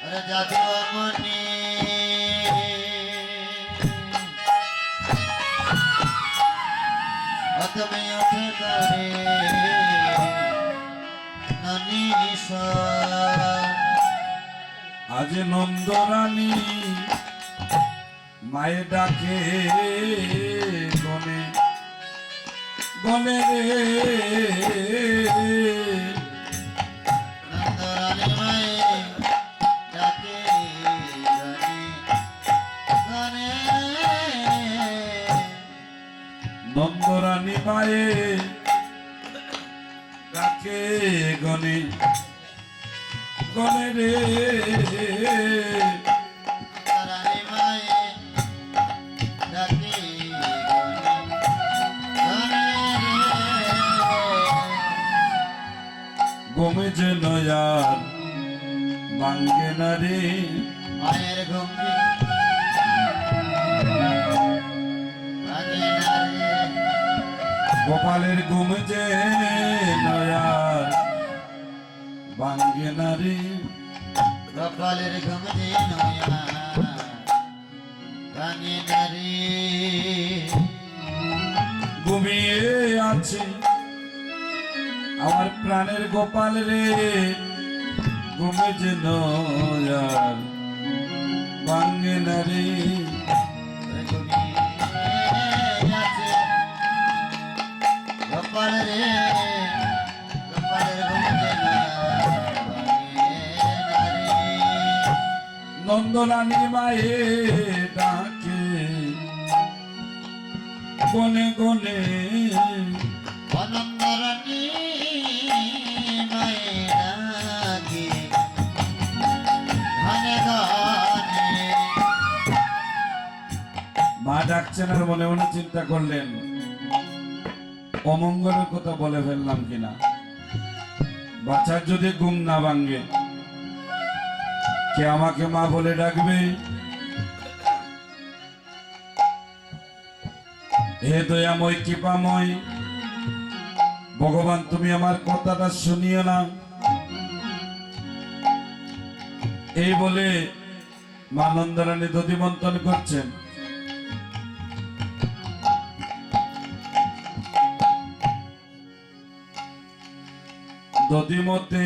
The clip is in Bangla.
আরে যাদবমণি তুমি উঠে করে আজ নন্দরানী মায়ের ডাকে গনে রে। নন্দরানী মায়ে ডাকে গনে গনে রে। গমে যে নয়ার বাঙ্গে না রে। মায়ের রে। গোপালের ঘুম যে নয়ার বাঙ্গে না রে। কপালের ঘুমটি নয়া ভাঙে না রে। ঘুমিয়ে আছে আমার প্রাণের গোপাল রে ঘুমে যে নয়ার বাঙ্গে না রে। গোপাল রে ভাঙে নন্দরানী মায়ে ডাকে গনে গনে। অনন্দরানী ডাকছেন আর মনে মনে চিন্তা করলেন, অমঙ্গলের কথা বলে ফেললাম কিনা? বাচ্চার যদি ঘুম না ভাঙ্গে কে আমাকে মা বলে ডাকবে? হে দয়াময়, কৃপাময়, ভগবান, তুমি আমার কথাটা শুনিও না। এই বলে মা নন্দরানী দধি মন্থন করছেন। দধি মধ্যে